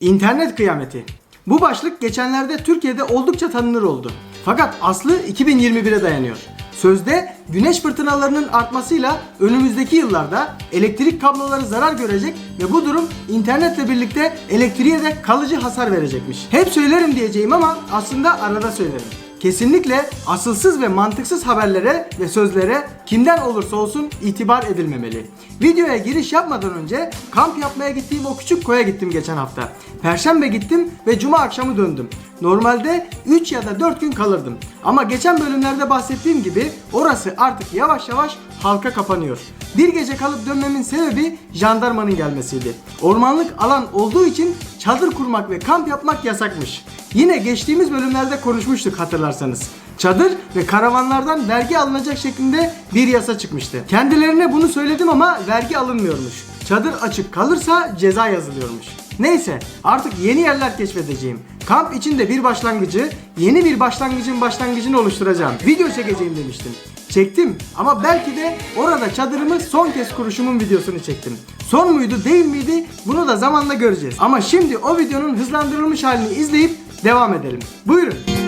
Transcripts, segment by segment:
İnternet kıyameti. Bu başlık geçenlerde Türkiye'de oldukça tanınır oldu. Fakat aslı 2021'e dayanıyor. Sözde güneş fırtınalarının artmasıyla önümüzdeki yıllarda elektrik kabloları zarar görecek ve bu durum internetle birlikte elektriğe de kalıcı hasar verecekmiş. Hep söylerim diyeceğim ama aslında arada söylerim. Kesinlikle asılsız ve mantıksız haberlere ve sözlere kimden olursa olsun itibar edilmemeli. Videoya giriş yapmadan önce kamp yapmaya gittiğim o küçük koya gittim geçen hafta. Perşembe gittim ve cuma akşamı döndüm. Normalde 3 ya da 4 gün kalırdım. Ama geçen bölümlerde bahsettiğim gibi orası artık yavaş yavaş halka kapanıyor. Bir gece kalıp dönmemin sebebi jandarmanın gelmesiydi. Ormanlık alan olduğu için çadır kurmak ve kamp yapmak yasakmış. Yine geçtiğimiz bölümlerde konuşmuştuk hatırlarsanız. Çadır ve karavanlardan vergi alınacak şeklinde bir yasa çıkmıştı. Kendilerine bunu söyledim ama vergi alınmıyormuş. Çadır açık kalırsa ceza yazılıyormuş. Neyse artık yeni yerler keşfedeceğim. Kamp için de bir başlangıcı, yeni bir başlangıcın başlangıcını oluşturacağım. Video çekeceğim demiştim. Çektim ama belki de orada çadırımı son kez kuruşumun videosunu çektim. Son muydu değil miydi bunu da zamanla göreceğiz. Ama şimdi o videonun hızlandırılmış halini izleyip devam edelim. Buyurun.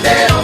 considero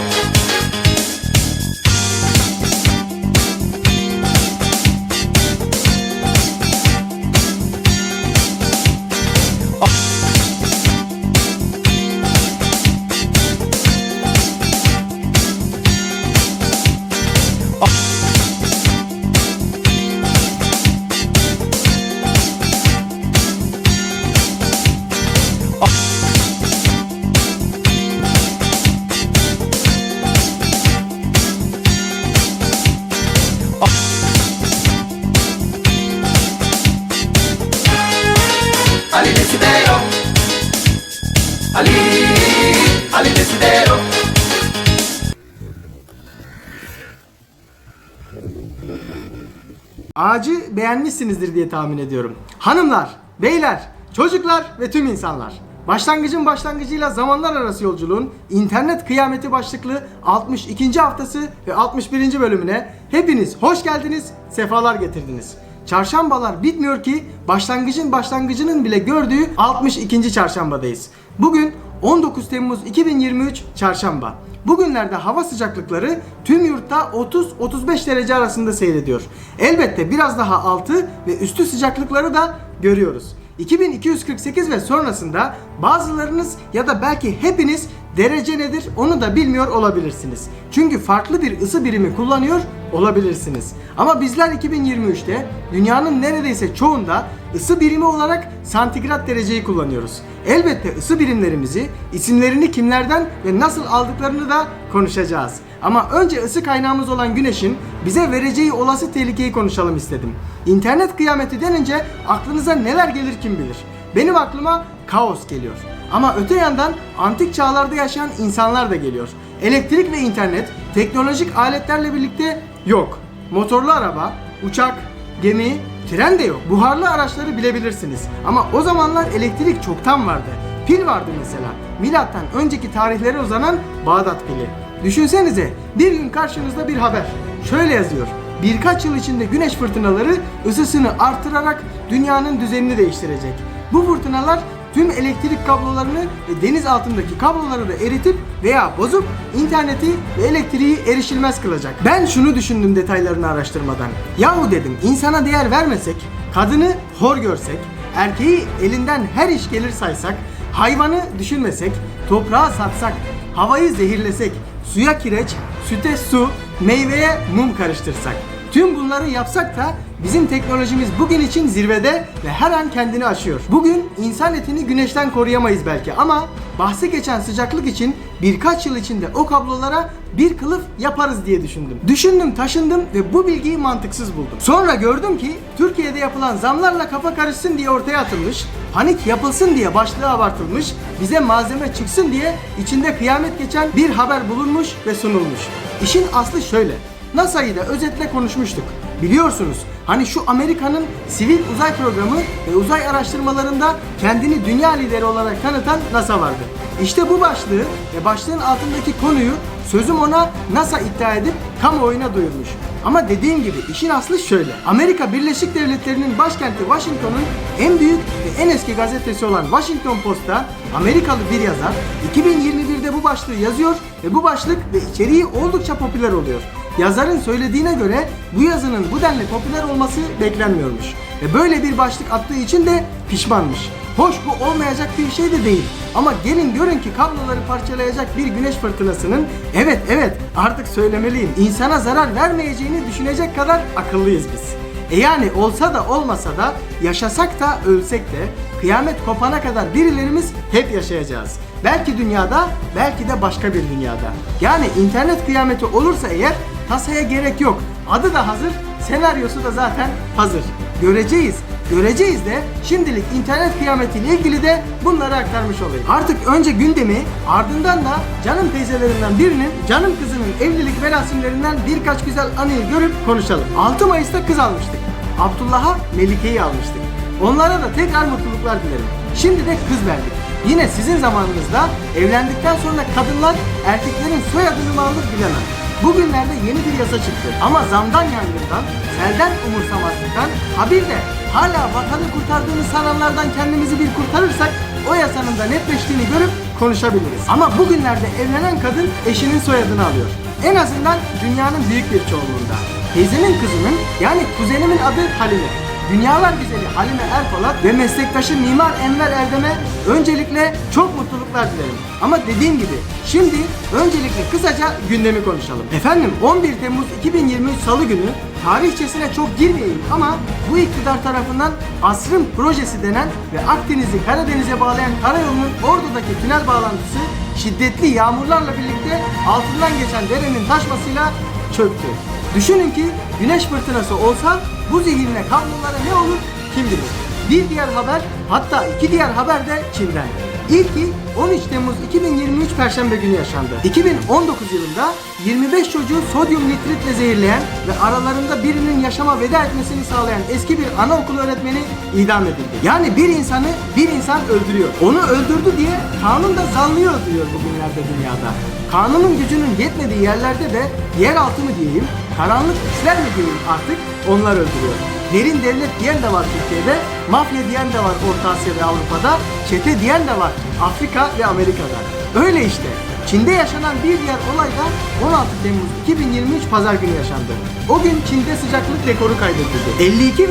beğenmişsinizdir diye tahmin ediyorum. Hanımlar, beyler, çocuklar ve tüm insanlar. Başlangıcın başlangıcıyla zamanlar arası yolculuğun internet kıyameti başlıklı 62. haftası ve 61. bölümüne hepiniz hoş geldiniz, sefalar getirdiniz. Çarşambalar bitmiyor ki başlangıcın başlangıcının bile gördüğü 62. çarşambadayız. Bugün 19 Temmuz 2023 çarşamba. Bugünlerde hava sıcaklıkları tüm yurtta 30-35 derece arasında seyrediyor. Elbette biraz daha altı ve üstü sıcaklıkları da görüyoruz. 2248 ve sonrasında bazılarınız ya da belki hepiniz derece nedir onu da bilmiyor olabilirsiniz. Çünkü farklı bir ısı birimi kullanıyor olabilirsiniz. Ama bizler 2023'te dünyanın neredeyse çoğunda ısı birimi olarak santigrat dereceyi kullanıyoruz. Elbette ısı birimlerimizi, isimlerini kimlerden ve nasıl aldıklarını da konuşacağız. Ama önce ısı kaynağımız olan güneşin bize vereceği olası tehlikeyi konuşalım istedim. İnternet kıyameti denince aklınıza neler gelir kim bilir. Benim aklıma kaos geliyor. Ama öte yandan antik çağlarda yaşayan insanlar da geliyor. Elektrik ve internet teknolojik aletlerle birlikte yok. Motorlu araba, uçak, gemi, tren de yok. Buharlı araçları bilebilirsiniz. Ama o zamanlar elektrik çoktan vardı. Pil vardı mesela. Milattan önceki tarihlere uzanan Bağdat pili. Düşünsenize bir gün karşınızda bir haber. Şöyle yazıyor. Birkaç yıl içinde güneş fırtınaları ısısını artırarak dünyanın düzenini değiştirecek. Bu fırtınalar tüm elektrik kablolarını ve deniz altındaki kabloları da eritip veya bozup interneti ve elektriği erişilmez kılacak. Ben şunu düşündüm detaylarını araştırmadan. Yahu dedim insana değer vermesek, kadını hor görsek, erkeği elinden her iş gelir saysak, hayvanı düşünmesek, toprağı satsak, havayı zehirlesek, suya kireç, süte su, meyveye mum karıştırsak. Tüm bunları yapsak da bizim teknolojimiz bugün için zirvede ve her an kendini aşıyor. Bugün insan etini güneşten koruyamayız belki ama bahsi geçen sıcaklık için birkaç yıl içinde o kablolara bir kılıf yaparız diye düşündüm. Düşündüm, taşındım ve bu bilgiyi mantıksız buldum. Sonra gördüm ki Türkiye'de yapılan zamlarla kafa karışsın diye ortaya atılmış, panik yapılsın diye başlığı abartılmış, bize malzeme çıksın diye içinde kıyamet geçen bir haber bulunmuş ve sunulmuş. İşin aslı şöyle. NASA'yı da özetle konuşmuştuk. Biliyorsunuz hani şu Amerika'nın sivil uzay programı ve uzay araştırmalarında kendini dünya lideri olarak tanıtan NASA vardı. İşte bu başlığı ve başlığın altındaki konuyu sözüm ona NASA iddia edip kamuoyuna duyurmuş. Ama dediğim gibi işin aslı şöyle. Amerika Birleşik Devletleri'nin başkenti Washington'un en büyük ve en eski gazetesi olan Washington Post'ta Amerikalı bir yazar 2021'de bu başlığı yazıyor ve bu başlık ve içeriği oldukça popüler oluyor. Yazarın söylediğine göre bu yazının bu denli popüler olması beklenmiyormuş. Ve böyle bir başlık attığı için de pişmanmış. Hoş bu olmayacak bir şey de değil. Ama gelin görün ki kabloları parçalayacak bir güneş fırtınasının evet evet artık söylemeliyim insana zarar vermeyeceğini düşünecek kadar akıllıyız biz. E yani olsa da olmasa da yaşasak da ölsek de kıyamet kopana kadar birilerimiz hep yaşayacağız. Belki dünyada, belki de başka bir dünyada. Yani internet kıyameti olursa eğer tasaya gerek yok. Adı da hazır, senaryosu da zaten hazır. Göreceğiz. Göreceğiz de şimdilik internet kıyametiyle ilgili de bunları aktarmış olayım. Artık önce gündemi ardından da canım teyzelerimden birinin canım kızının evlilik merasimlerinden birkaç güzel anıyı görüp konuşalım. 6 Mayıs'ta kız almıştık. Abdullah'a Melike'yi almıştık. Onlara da tekrar mutluluklar dilerim. Şimdi de kız verdik. Yine sizin zamanınızda evlendikten sonra kadınlar erkeklerin soyadını mı alır bilemem. Bugünlerde yeni bir yasa çıktı ama zamdan yangından, selden umursamazlıktan, ha bir de hala vatanı kurtardığını sananlardan kendimizi bir kurtarırsak o yasanın da netleştiğini görüp konuşabiliriz. Ama bugünlerde evlenen kadın eşinin soyadını alıyor. En azından dünyanın büyük bir çoğunluğunda. Teyzemin kızının yani kuzenimin adı Halime. Dünyalar güzeli Halime Erpolat ve meslektaşı Mimar Enver Erdem'e öncelikle çok mutluluklar dilerim. Ama dediğim gibi şimdi öncelikle kısaca gündemi konuşalım. Efendim 11 Temmuz 2023 Salı günü tarihçesine çok girmeyeyim ama bu iktidar tarafından asrın projesi denen ve Akdeniz'i Karadeniz'e bağlayan karayolunun Ordu'daki tünel bağlantısı şiddetli yağmurlarla birlikte altından geçen derenin taşmasıyla çöktü. Düşünün ki güneş fırtınası olsa bu zehirle kablolara ne olur kim bilir. Bir diğer haber hatta iki diğer haber de Çin'den. İlki 13 Temmuz 2023 Perşembe günü yaşandı. 2019 yılında 25 çocuğu sodyum nitritle zehirleyen ve aralarında birinin yaşama veda etmesini sağlayan eski bir anaokulu öğretmeni idam edildi. Yani bir insanı bir insan öldürüyor. Onu öldürdü diye kanun da zanlıyor diyor bugünlerde dünyada. Kanunun gücünün yetmediği yerlerde de yeraltı mı diyeyim, karanlık güçler mi diyeyim artık onlar öldürüyor. Derin devlet diyen de var Türkiye'de, mafya diyen de var Orta Asya ve Avrupa'da, çete diyen de var Afrika ve Amerika'da. Öyle işte. Çin'de yaşanan bir diğer olay da 16 Temmuz 2023 Pazar günü yaşandı. O gün Çin'de sıcaklık rekoru kaydedildi. 52,2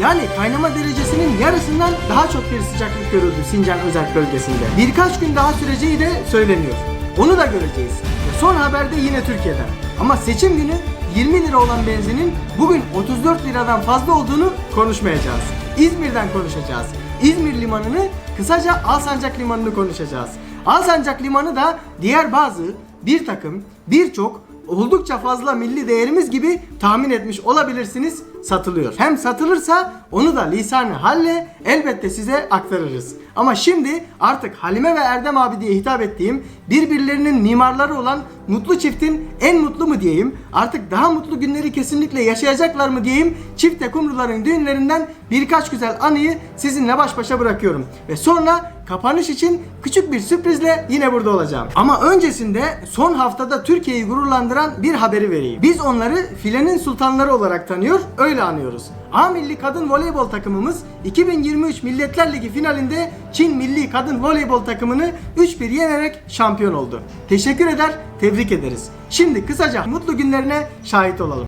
yani kaynama derecesinin yarısından daha çok bir sıcaklık görüldü Sincan Özerk bölgesinde. Birkaç gün daha süreceği de söyleniyor. Onu da göreceğiz. Son haberde yine Türkiye'den. Ama seçim günü 20 lira olan benzinin bugün 34 liradan fazla olduğunu konuşmayacağız. İzmir'den konuşacağız. İzmir limanını kısaca Alsancak limanını konuşacağız. Alsancak limanı da diğer bazı bir takım birçok oldukça fazla milli değerimiz gibi tahmin etmiş olabilirsiniz satılıyor. Hem satılırsa onu da lisanı halle elbette size aktarırız. Ama şimdi artık Halime ve Erdem abi diye hitap ettiğim birbirlerinin mimarları olan mutlu çiftin en mutlu mu diyeyim artık daha mutlu günleri kesinlikle yaşayacaklar mı diyeyim çifte kumruların düğünlerinden birkaç güzel anıyı sizinle baş başa bırakıyorum. Ve sonra kapanış için küçük bir sürprizle yine burada olacağım. Ama öncesinde son haftada Türkiye'yi gururlandıran bir haberi vereyim. Biz onları filenin sultanları olarak tanıyor, öyle anıyoruz. A milli kadın voleybol takımımız 2023 Milletler Ligi finalinde Çin milli kadın voleybol takımını 3-1 yenerek şampiyon oldu. Teşekkür eder, tebrik ederiz. Şimdi kısaca mutlu günlerine şahit olalım.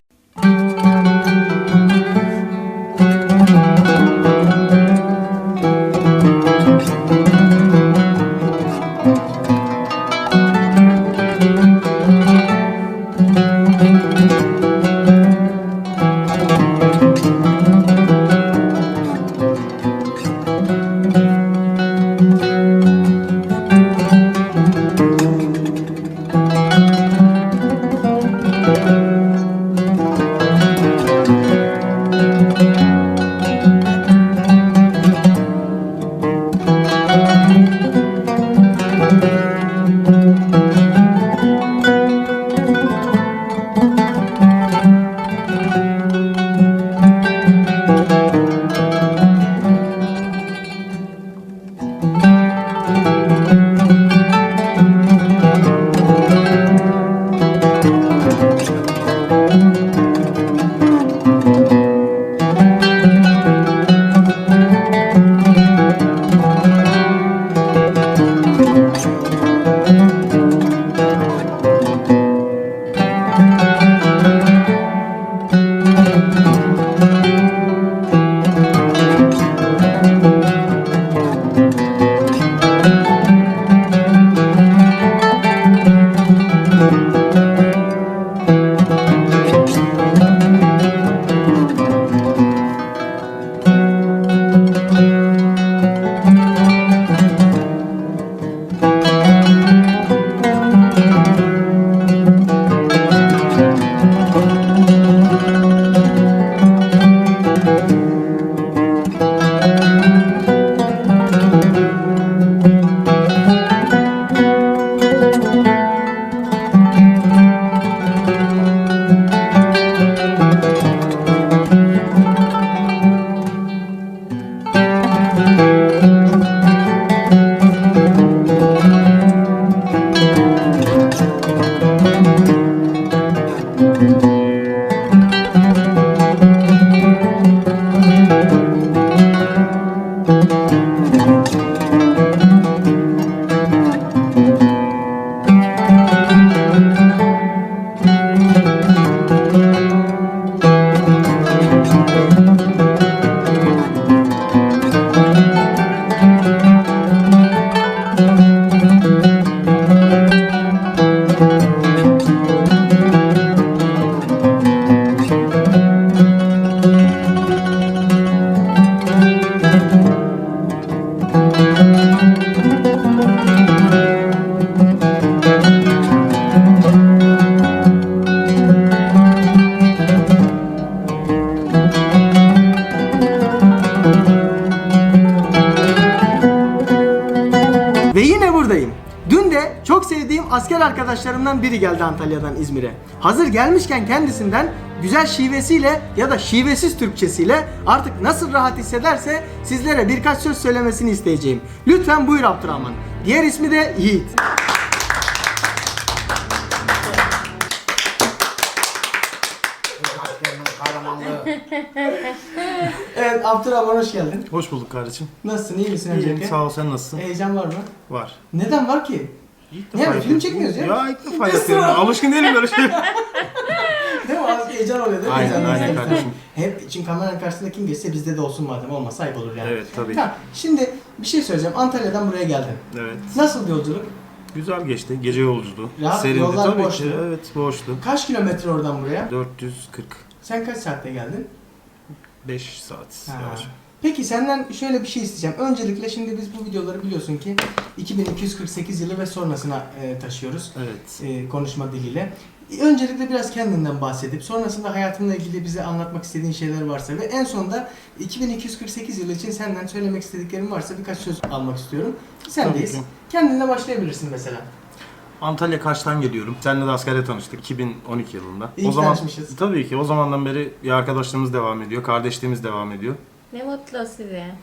Asker arkadaşlarımdan biri geldi Antalya'dan İzmir'e. Hazır gelmişken kendisinden güzel şivesiyle ya da şivesiz Türkçesiyle artık nasıl rahat hissederse sizlere birkaç söz söylemesini isteyeceğim. Lütfen buyur Abdurrahman. Diğer ismi de Yiğit. Evet Abdurrahman hoş geldin. Hoş bulduk kardeşim. Nasılsın iyi misin İyiyim, öncelikle? sağ ol sen nasılsın? Heyecan var mı? Var. Neden var ki? İlk yani, film yapıyorum. çekmiyoruz ya. Ya ilk defa yapıyorum. Alışkın değilim böyle şey. Değil mi? Az heyecan oluyor değil mi? Aynen, Heyecan aynen oluyor. kardeşim. Hep için kameranın karşısında kim geçse bizde de olsun madem olmasa ayıp olur yani. Evet tabii. Tamam. Şimdi bir şey söyleyeceğim. Antalya'dan buraya geldin. Evet. Nasıl yolculuk? Güzel geçti. Gece yolculuğu. Rahat, Serindi yollar tabii boştu. ki. Evet boştu. Kaç kilometre oradan buraya? 440. Sen kaç saatte geldin? 5 saat. Ha. yavaş. Peki senden şöyle bir şey isteyeceğim. Öncelikle şimdi biz bu videoları biliyorsun ki 2248 yılı ve sonrasına e, taşıyoruz. Evet. e, konuşma diliyle. Öncelikle biraz kendinden bahsedip sonrasında hayatınla ilgili bize anlatmak istediğin şeyler varsa ve en sonunda 2248 yılı için senden söylemek istediklerin varsa birkaç söz almak istiyorum. Sendeyiz. Tabii ki. Kendinle başlayabilirsin mesela. Antalya Kaş'tan geliyorum. Seninle de askerde tanıştık 2012 yılında. İyi o zaman tanışmışız. tabii ki o zamandan beri bir arkadaşlığımız devam ediyor. Kardeşliğimiz devam ediyor. Ne mutlu size.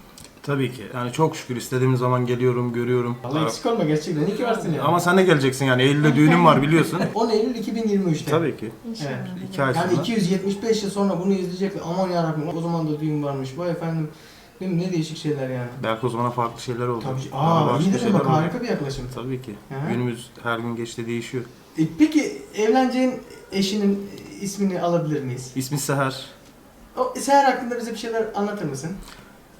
Tabii ki. Yani çok şükür istediğim zaman geliyorum, görüyorum. Allah eksik olma gerçekten. İyi ki varsın yani. Ama sen de geleceksin yani. Eylül'de düğünüm var biliyorsun. 10 Eylül 2023'te. Tabii ki. İnşallah. Evet. İki ay Yani sonra. 275 yıl sonra bunu izleyecek ve aman yarabbim o zaman da düğün varmış. Vay efendim. Değil mi? Ne değişik şeyler yani. Belki o zaman farklı şeyler oldu. Tabii. Daha Aa başka iyi dedin şeyler bak oldu. harika bir yaklaşım. Tabii ki. Hı. Günümüz her gün geçti değişiyor. E, peki evleneceğin eşinin ismini alabilir miyiz? İsmi Seher. O Seher hakkında bize bir şeyler anlatır mısın?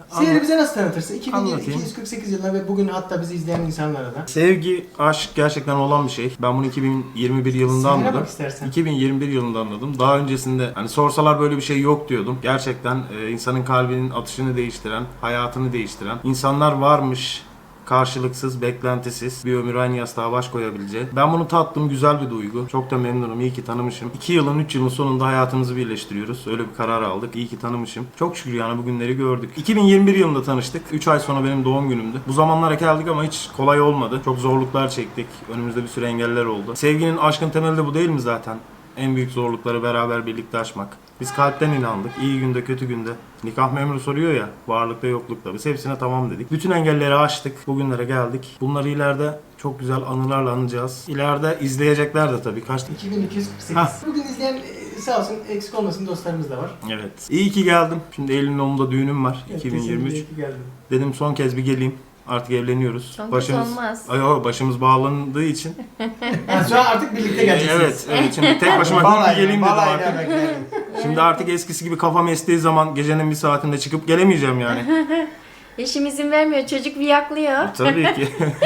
Seher'i bize nasıl tanıtırsın? Anlatayım. 2248 yılında ve bugün hatta bizi izleyen insanlara da. Sevgi, aşk gerçekten olan bir şey. Ben bunu 2021 yılında Seher'e anladım. bak istersen. 2021 yılında anladım. Daha öncesinde hani sorsalar böyle bir şey yok diyordum. Gerçekten e, insanın kalbinin atışını değiştiren, hayatını değiştiren insanlar varmış karşılıksız, beklentisiz bir ömür aynı yastığa baş koyabileceği. Ben bunu tattım güzel bir duygu. Çok da memnunum. İyi ki tanımışım. 2 yılın 3 yılın sonunda hayatımızı birleştiriyoruz. Öyle bir karar aldık. İyi ki tanımışım. Çok şükür yani bu günleri gördük. 2021 yılında tanıştık. 3 ay sonra benim doğum günümdü. Bu zamanlara geldik ama hiç kolay olmadı. Çok zorluklar çektik. Önümüzde bir sürü engeller oldu. Sevginin, aşkın temeli de bu değil mi zaten? En büyük zorlukları beraber birlikte aşmak. Biz kalpten inandık. İyi günde kötü günde. Nikah memuru soruyor ya varlıkta yoklukta. Biz hepsine tamam dedik. Bütün engelleri aştık. Bugünlere geldik. Bunları ileride çok güzel anılarla anacağız. İleride izleyecekler de tabii. Kaç 2248. Hah. Bugün izleyen e, sağ olsun eksik olmasın dostlarımız da var. Evet. İyi ki geldim. Şimdi Eylül'ün 10'unda düğünüm var. Evet, 2023. kesinlikle iyi ki geldin. Dedim son kez bir geleyim. Artık evleniyoruz. Son kez olmaz. Ay, o, başımız bağlandığı için. Yani şu an artık birlikte geleceksiniz. evet, evet. Şimdi tek başıma bir Balayla, geleyim dedim balayla artık. Şimdi artık eskisi gibi kafam estiği zaman gecenin bir saatinde çıkıp gelemeyeceğim yani. Eşim izin vermiyor. Çocuk viyaklıyor. Tabii ki.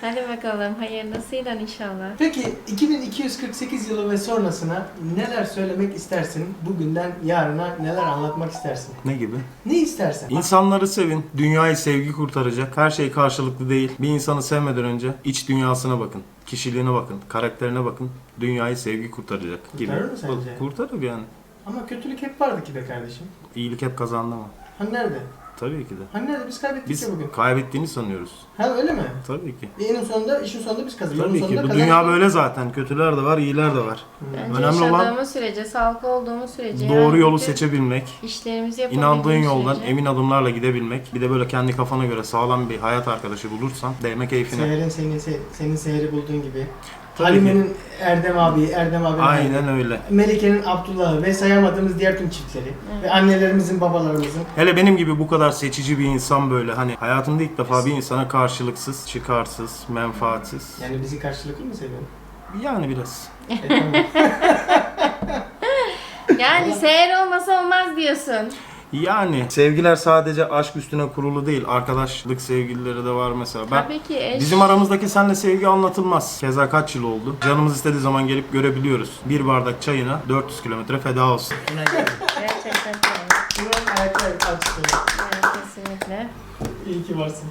Hadi bakalım. Hayırlısıyla inşallah. Peki 2248 yılı ve sonrasına neler söylemek istersin? Bugünden yarına neler anlatmak istersin? ne gibi? Ne istersen. İnsanları sevin. Dünyayı sevgi kurtaracak. Her şey karşılıklı değil. Bir insanı sevmeden önce iç dünyasına bakın. Kişiliğine bakın. Karakterine bakın. Dünyayı sevgi kurtaracak gibi. Kurtarır mı sence? Kurtarır yani. Ama kötülük hep vardı ki be kardeşim. İyilik hep kazandı ama. Hani nerede? Tabii ki de. Hani nerede? Biz kaybettik Biz ya bugün. kaybettiğini sanıyoruz. Ha öyle mi? Tabii ki. E, sonunda, işin sonunda biz kazanıyoruz. Tabii Yolun ki. Bu dünya böyle zaten. Kötüler de var, iyiler de var. Bence Önemli olan- yaşadığımız sürece, sağlıklı olduğumuz sürece. Doğru yani yolu bütün seçebilmek. İşlerimizi yapabildiğimiz İnandığın yoldan sürece. emin adımlarla gidebilmek. Bir de böyle kendi kafana göre sağlam bir hayat arkadaşı bulursan değme keyfine. Seher'in senin, se- senin Seher'i bulduğun gibi. Tabii Halime'nin Erdem abi, Erdem abi. Aynen öyle. Melike'nin Abdullah'ı ve sayamadığımız diğer tüm çiftleri. Ve annelerimizin, babalarımızın. Hele benim gibi bu kadar seçici bir insan böyle hani hayatımda ilk defa bir insana karşılıksız, çıkarsız, menfaatsiz. Yani bizi karşılıklı mı seviyorsun? Yani biraz. E, tamam. Yani seher olmasa olmaz diyorsun. Yani sevgiler sadece aşk üstüne kurulu değil. Arkadaşlık sevgilileri de var mesela. Ben Tabii ki eş. Bizim aramızdaki senle sevgi anlatılmaz. Keza kaç yıl oldu. Canımız istediği zaman gelip görebiliyoruz. Bir bardak çayına 400 kilometre feda olsun. Gerçekten öyle. Buranın ayakları. Yani kesinlikle. İyi ki varsın.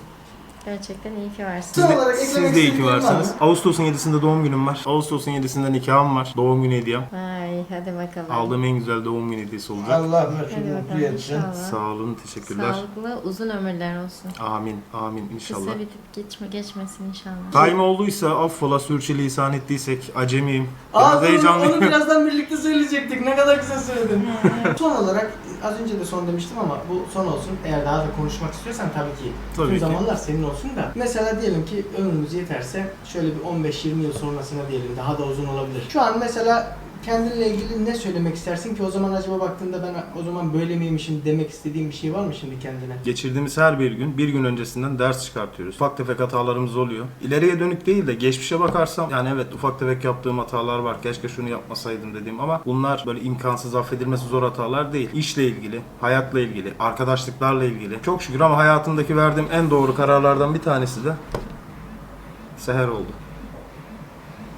Gerçekten iyi ki varsın. Olarak eklemek Siz de iyi ki varsınız. Ağustos'un 7'sinde doğum günüm var. Ağustos'un 7'sinde nikahım var. Doğum günü hediyem. Ay hadi bakalım. Aldığım en güzel doğum günü hediyesi olacak. Allah Hadi mesut mutlu bakalım etsin. inşallah. Sağ olun, teşekkürler. Sağlıklı uzun ömürler olsun. Amin, amin inşallah. Kısa bitip geçme, geçmesin inşallah. Daim olduysa affola sürçülisan ettiysek acemiyim. Biraz Aa, onu, heyecanlıyım. onu birazdan birlikte söyleyecektik. Ne kadar güzel söyledin. son olarak az önce de son demiştim ama bu son olsun. Eğer daha da konuşmak istiyorsan tabii ki. Tabii Tüm ki. zamanlar senin olsun da. Mesela diyelim ki ömrümüz yeterse şöyle bir 15-20 yıl sonrasına diyelim daha da uzun olabilir. Şu an mesela kendinle ilgili ne söylemek istersin ki o zaman acaba baktığında ben o zaman böyle miymişim demek istediğim bir şey var mı şimdi kendine? Geçirdiğimiz her bir gün bir gün öncesinden ders çıkartıyoruz. Ufak tefek hatalarımız oluyor. İleriye dönük değil de geçmişe bakarsam yani evet ufak tefek yaptığım hatalar var. Keşke şunu yapmasaydım dediğim ama bunlar böyle imkansız affedilmesi zor hatalar değil. İşle ilgili, hayatla ilgili, arkadaşlıklarla ilgili. Çok şükür ama hayatımdaki verdiğim en doğru kararlardan bir tanesi de seher oldu.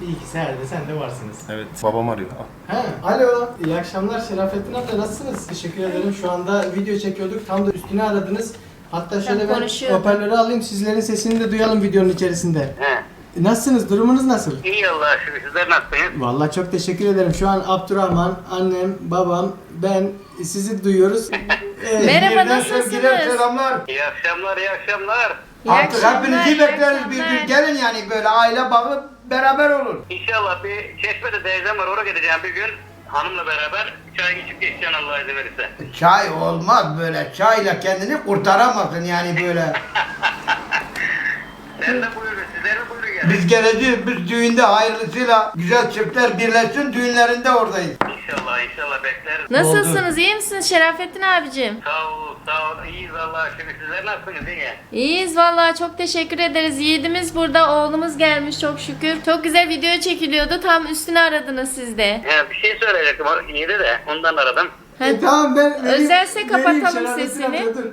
Bir iki seherde sen de varsınız. Evet babam arıyor. He, alo. İyi akşamlar Şerafettin abla nasılsınız? Teşekkür ederim. Şu anda video çekiyorduk. Tam da üstüne aradınız. Hatta şöyle ben konuşuyordum. hoparlörü alayım. Sizlerin sesini de duyalım videonun içerisinde. He. Nasılsınız? Durumunuz nasıl? İyi Allah'a şükür. Sizler nasılsınız? Vallahi çok teşekkür ederim. Şu an Abdurrahman, annem, babam, ben sizi duyuyoruz. Ee, Merhaba Birden sevgiler, nasılsınız? selamlar. İyi akşamlar, iyi akşamlar. İyi Artık akşamlar, hepinizi iyi bekleriz bir akşamlar. gün. Gelin yani böyle aile bağı beraber olur. İnşallah bir çeşmede teyzem var. Oraya gideceğim bir gün. Hanımla beraber çay içip geçeceğim Allah izin verirse. Çay olmaz böyle. Çayla kendini kurtaramazsın yani böyle. Sen de buyurun. Sizler mi buyurun yani? Biz geleceğiz. Biz düğünde hayırlısıyla güzel çiftler birleşsin düğünlerinde oradayız. İnşallah, inşallah bekleriz. Nasılsınız? iyi misiniz Şerafettin abicim? Sağ ol, sağ ol. İyiyiz Allah'a şükür. Sizler nasılsınız? İyi. İyiyiz vallahi çok teşekkür ederiz. Yiğidimiz burada, oğlumuz gelmiş çok şükür. Çok güzel video çekiliyordu. Tam üstüne aradınız siz de. He, bir şey söyleyecektim. o İyiydi de ondan aradım. e, tamam ben vereyim- Özelse vereyim kapatalım Şerafettin sesini. dur.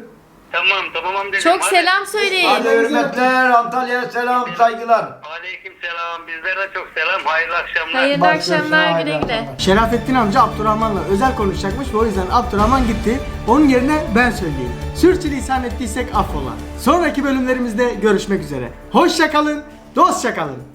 Tamam, tamam amcacığım. Çok Hadi. selam söyleyin. Hadi hürmetler. Antalya'ya selam saygılar. Aleyküm selam. Bizlere de çok selam. Hayırlı akşamlar. Hayırlı Bak, akşamlar güle güle. Şerafettin amca Abdurrahman'la özel konuşacakmış ve o yüzden Abdurrahman gitti. Onun yerine ben söyleyeyim. Sürçülisan ettiysek affola. Sonraki bölümlerimizde görüşmek üzere. Hoşça kalın, dostça kalın.